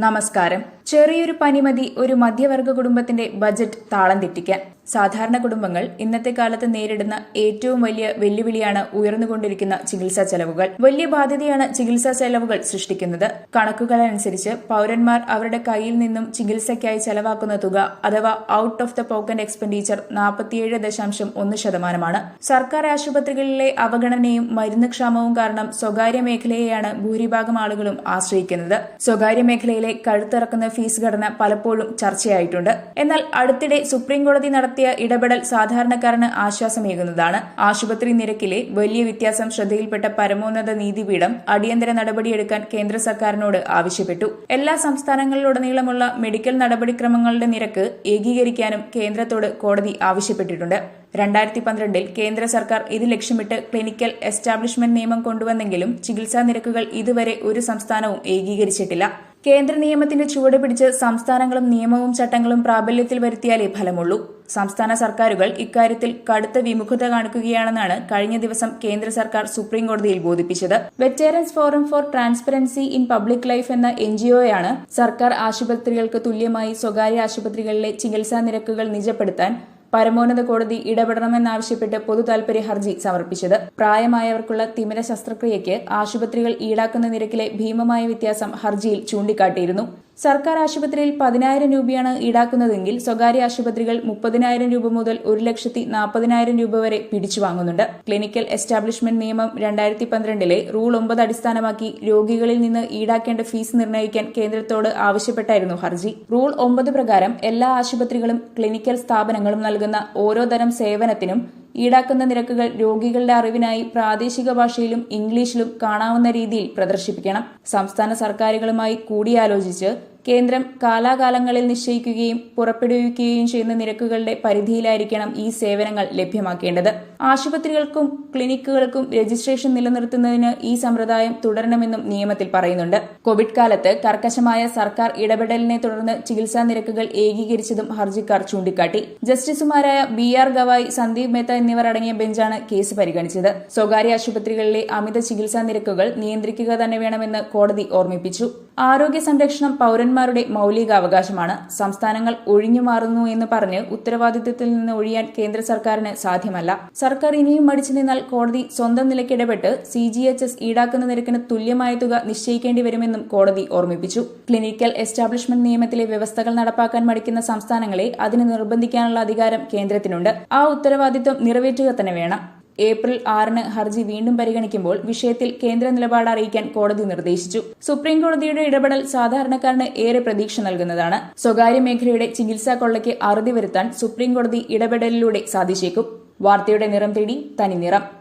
നമസ്കാരം. ചെറിയൊരു പനിമതി ഒരു മധ്യവർഗ കുടുംബത്തിന്റെ ബജറ്റ് താളം തെറ്റിക്കാൻ. സാധാരണ കുടുംബങ്ങൾ ഇന്നത്തെ കാലത്ത് നേരിടുന്ന ഏറ്റവും വലിയ വെല്ലുവിളിയാണ് ഉയർന്നുകൊണ്ടിരിക്കുന്ന ചികിത്സാ ചെലവുകൾ. വലിയ ബാധ്യതയാണ് ചികിത്സാ ചെലവുകൾ സൃഷ്ടിക്കുന്നത്. കണക്കുകൾ അനുസരിച്ച് പൌരന്മാർ അവരുടെ കയ്യിൽ നിന്നും ചികിത്സയ്ക്കായി ചെലവാക്കുന്ന തുക അഥവാ out of the pocket expenditure നാൽപ്പത്തിയേഴ് ദശാംശം ഒന്ന് ശതമാനമാണ്. സർക്കാർ ആശുപത്രികളിലെ അവഗണനയും മരുന്ന് ക്ഷാമവും കാരണം സ്വകാര്യ മേഖലയെയാണ് ഭൂരിഭാഗം ആളുകളും ആശ്രയിക്കുന്നത്. സ്വകാര്യ മേഖലയിലെ കഴുത്തിറക്കുന്ന ഫീസ് ഘടന പലപ്പോഴും ചർച്ചയായിട്ടുണ്ട്. എന്നാൽ അടുത്തിടെ സുപ്രീം കോടതി ഇടപെടൽ സാധാരണക്കാരന് ആശ്വാസമേകുന്നതാണ്. ആശുപത്രി നിരക്കിലെ വലിയ വ്യത്യാസം ശ്രദ്ധയിൽപ്പെട്ട പരമോന്നത നീതിപീഠം അടിയന്തര നടപടിയെടുക്കാൻ കേന്ദ്ര സർക്കാരിനോട് ആവശ്യപ്പെട്ടു. എല്ലാ സംസ്ഥാനങ്ങളിലുടനീളമുള്ള മെഡിക്കൽ നടപടിക്രമങ്ങളുടെ നിരക്ക് ഏകീകരിക്കാനും കേന്ദ്രത്തോട് കോടതി ആവശ്യപ്പെട്ടിട്ടുണ്ട്. രണ്ടായിരത്തി പന്ത്രണ്ടിൽ കേന്ദ്ര സർക്കാർ ഇത് ലക്ഷ്യമിട്ട് ക്ലിനിക്കൽ എസ്റ്റാബ്ലിഷ്മെന്റ് നിയമം കൊണ്ടുവന്നെങ്കിലും ചികിത്സാ നിരക്കുകൾ ഇതുവരെ ഒരു സംസ്ഥാനവും ഏകീകരിച്ചിട്ടില്ല. കേന്ദ്ര നിയമത്തിന്റെ ചുവട് പിടിച്ച് സംസ്ഥാനങ്ങളും നിയമവും ചട്ടങ്ങളും പ്രാബല്യത്തിൽ വരുത്തിയാലേ ഫലമുള്ളൂ. സംസ്ഥാന സർക്കാരുകൾ ഇക്കാര്യത്തിൽ കടുത്ത വിമുഖത കാണിക്കുകയാണെന്നാണ് കഴിഞ്ഞ ദിവസം കേന്ദ്ര സർക്കാർ സുപ്രീം കോടതിയിൽ ബോധിപ്പിച്ചത്. Veterans forum for transparency in public life എന്ന എൻജിഒയാണ് സർക്കാർ ആശുപത്രികൾക്ക് തുല്യമായി സ്വകാര്യ ആശുപത്രികളിലെ ചികിത്സാ നിരക്കുകൾ നിജപ്പെടുത്താൻ പരമോന്നത കോടതി ഇടപെടണമെന്നാവശ്യപ്പെട്ട് പൊതു താൽപര്യ ഹർജി സമർപ്പിച്ചത്. പ്രായമായവർക്കുള്ള തിമിര ശസ്ത്രക്രിയയ്ക്ക് ആശുപത്രികൾ ഈടാക്കുന്ന നിരക്കിലെ ഭീമമായ വ്യത്യാസം ഹർജിയിൽ ചൂണ്ടിക്കാട്ടിയിരുന്നു. സർക്കാർ ആശുപത്രിയിൽ പതിനായിരം രൂപയാണ് ഈടാക്കുന്നതെങ്കിൽ സ്വകാര്യ ആശുപത്രികൾ മുപ്പതിനായിരം രൂപ മുതൽ ഒരു ലക്ഷത്തി നാൽപ്പതിനായിരം രൂപ വരെ പിടിച്ചു വാങ്ങുന്നുണ്ട്. ക്ലിനിക്കൽ എസ്റ്റാബ്ലിഷ്മെന്റ് നിയമം രണ്ടായിരത്തി പന്ത്രണ്ടിലെ റൂൾ ഒമ്പത് അടിസ്ഥാനമാക്കി രോഗികളിൽ നിന്ന് ഈടാക്കേണ്ട ഫീസ് നിർണയിക്കാൻ കേന്ദ്രത്തോട് ആവശ്യപ്പെട്ടായിരുന്നു ഹർജി. റൂൾ ഒമ്പത് പ്രകാരം എല്ലാ ആശുപത്രികളും ക്ലിനിക്കൽ സ്ഥാപനങ്ങളും നൽകുന്ന ഓരോ തരം സേവനത്തിനും ഈടാക്കുന്ന നിരക്കുകൾ രോഗികളുടെ അറിവിനായി പ്രാദേശിക ഭാഷയിലും ഇംഗ്ലീഷിലും കാണാവുന്ന രീതിയിൽ പ്രദർശിപ്പിക്കണം. സംസ്ഥാന സർക്കാരുകളുമായി കൂടിയാലോചിച്ച് കേന്ദ്രം കാലാകാലങ്ങളിൽ നിശ്ചയിക്കുകയും പുറപ്പെടുവിക്കുകയും ചെയ്യുന്ന നിരക്കുകളുടെ പരിധിയിലായിരിക്കണം ഈ സേവനങ്ങൾ ലഭ്യമാക്കേണ്ടത്. ആശുപത്രികൾക്കും ക്ലിനിക്കുകൾക്കും രജിസ്ട്രേഷൻ നിലനിർത്തുന്നതിന് ഈ സമ്പ്രദായം തുടരണമെന്നും നിയമത്തിൽ പറയുന്നുണ്ട്. കോവിഡ് കാലത്ത് കർക്കശമായ സർക്കാർ ഇടപെടലിനെ തുടർന്ന് ചികിത്സാ നിരക്കുകൾ ഏകീകരിച്ചതും ഹർജിക്കാർ ചൂണ്ടിക്കാട്ടി. ജസ്റ്റിസുമാരായ ബി ആർ ഗവായ് സന്ദീപ് മേത്ത എന്നിവർ അടങ്ങിയ ബെഞ്ചാണ് കേസ് പരിഗണിച്ചത്. സ്വകാര്യ ആശുപത്രികളിലെ അമിത ചികിത്സാ നിരക്കുകൾ നിയന്ത്രിക്കുക തന്നെ വേണമെന്ന് കോടതി ഓർമ്മിപ്പിച്ചു. ആരോഗ്യ സംരക്ഷണം പൌരന്മാരുടെ മൌലികാവകാശമാണ്. സംസ്ഥാനങ്ങൾ ഒഴിഞ്ഞു മാറുന്നു എന്ന് പറഞ്ഞ് ഉത്തരവാദിത്വത്തിൽ നിന്ന് ഒഴിയാൻ കേന്ദ്ര സർക്കാരിന് സാധ്യമല്ല. സർക്കാർ ഇനിയും മടിച്ചു നിന്നാൽ കോടതി സ്വന്തം നിലയ്ക്കിടപെട്ട് സി ജി എച്ച് എസ് ഈടാക്കുന്ന നിരക്കിന് തുല്യമായ തുക നിശ്ചയിക്കേണ്ടി വരുമെന്നും കോടതി ഓർമ്മിപ്പിച്ചു. ക്ലിനിക്കൽ എസ്റ്റാബ്ലിഷ്മെന്റ് നിയമത്തിലെ വ്യവസ്ഥകൾ നടപ്പാക്കാൻ മടിക്കുന്ന സംസ്ഥാനങ്ങളെ അതിന് നിർബന്ധിക്കാനുള്ള അധികാരം കേന്ദ്രത്തിനുണ്ട്. ആ ഉത്തരവാദിത്വം നിറവേറ്റുക തന്നെ വേണം. ഏപ്രിൽ ആറിന് ഹർജി വീണ്ടും പരിഗണിക്കുമ്പോൾ വിഷയത്തിൽ കേന്ദ്ര നിലപാട് അറിയിക്കാൻ കോടതി നിർദ്ദേശിച്ചു. സുപ്രീം കോടതിയുടെ ഇടപെടൽ സാധാരണക്കാരന് ഏറെ പ്രതീക്ഷ നൽകുന്നതാണ്. സ്വകാര്യ മേഖലയുടെ ചികിത്സാ കൊള്ളയ്ക്ക് അറുതി വരുത്താൻ സുപ്രീം കോടതി ഇടപെടലിലൂടെ സാധിച്ചേക്കും. വാർത്തയുടെ നിറം തേടി തനി നിറം